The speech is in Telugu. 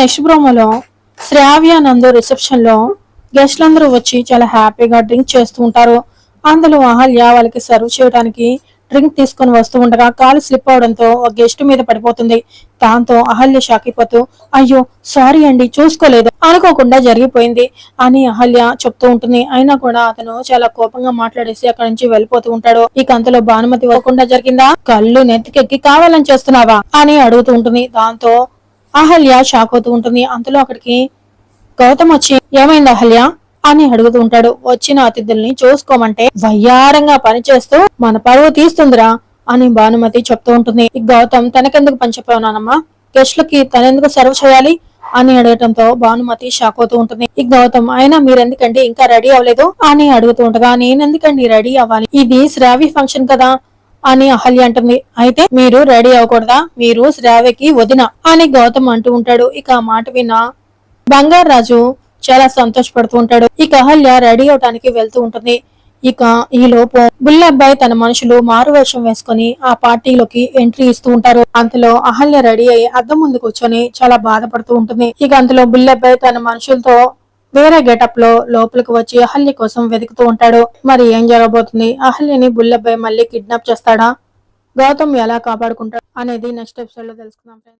నెక్స్ట్ ప్రోమోలో శ్రావ్యానంద్ రిసెప్షన్లో గెస్ట్లందరూ వచ్చి చాలా హ్యాపీగా డ్రింక్ చేస్తూ ఉంటారు. అందులో అహల్య వాళ్ళకి సర్వ్ చేయడానికి డ్రింక్ తీసుకొని వస్తూ ఉండగా కాలు స్లిప్ అవడంతో ఒక గెస్ట్ మీద పడిపోతుంది. దాంతో అహల్య షాక్ అయిపోతూ అయ్యో సారీ అండి చూసుకోలేదు. అనుకోకుండా జరిగిపోయింది అని అహల్య చెప్తూ ఉంటుంది. అయినా కూడా అతను చాలా కోపంగా మాట్లాడేసి అక్కడి నుంచి వెళ్ళిపోతూ ఉంటాడు. ఇక అంతలో భానుమతి ఇవ్వకుండా జరిగిందా? కళ్ళు నెత్తికెక్కి కావాలని చేస్తున్నావా? అని అడుగుతూ ఉంటుంది. దాంతో అహల్య షాక్ అవుతూ ఉంటుంది. అంతలో అక్కడికి గౌతమ్ వచ్చి ఏమైంది అహల్య? అని అడుగుతూ ఉంటాడు. వచ్చిన అతిథుల్ని చూసుకోమంటే వయ్యారంగా పనిచేస్తూ మన పరువు తీస్తుందిరా అని భానుమతి చెప్తూ ఉంటుంది. ఈ గౌతమ్ తనకెందుకు పంచిపోయినానమ్మా గెస్ట్లకి తనెందుకు సర్వ్ చేయాలి? అని అడగటంతో భానుమతి షాక్ అవుతూ ఉంటుంది. ఈ గౌతమ్ అయినా మీరెందుకండి? ఇంకా రెడీ అవ్వలేదు? అని అడుగుతూ ఉండగా నేనెందుకండి? రెడీ అవ్వాలి. ఇది శ్రావి ఫంక్షన్ కదా. అని అహల్య అంటుంది. అయితే మీరు రెడీ అవ్వకూడదా? మీరు శ్రావ్యకి వదిన అని గౌతమ్ అంటూ ఉంటాడు. ఇక ఆ మాట విన్న బంగారు రాజు చాలా సంతోషపడుతూ ఉంటాడు. ఇక అహల్య రెడీ అవటానికి వెళ్తూ ఉంటుంది. ఇక ఈ లోపు బుల్లబ్బాయి తన మనుషులు మారువేషం వేసుకుని ఆ పార్టీలోకి ఎంట్రీ ఇస్తూ ఉంటారు. అంతలో అహల్య రెడీ అయ్యి అద్దం ముందు కూర్చొని చాలా బాధపడుతూ ఉంటుంది. ఇక అంతలో బుల్లబ్బాయి తన మనుషులతో వేరే గెటప్లో లోపలికి వచ్చి అహల్య కోసం వెతుకుతూ ఉంటాడు. మరి ఏం జరగబోతుంది? అహల్యని బుల్లబ్బాయి మళ్ళీ కిడ్నాప్ చేస్తాడా? గౌతమ్ ఎలా కాపాడుకుంటాడు అనేది నెక్స్ట్ ఎపిసోడ్లో తెలుసుకుందాం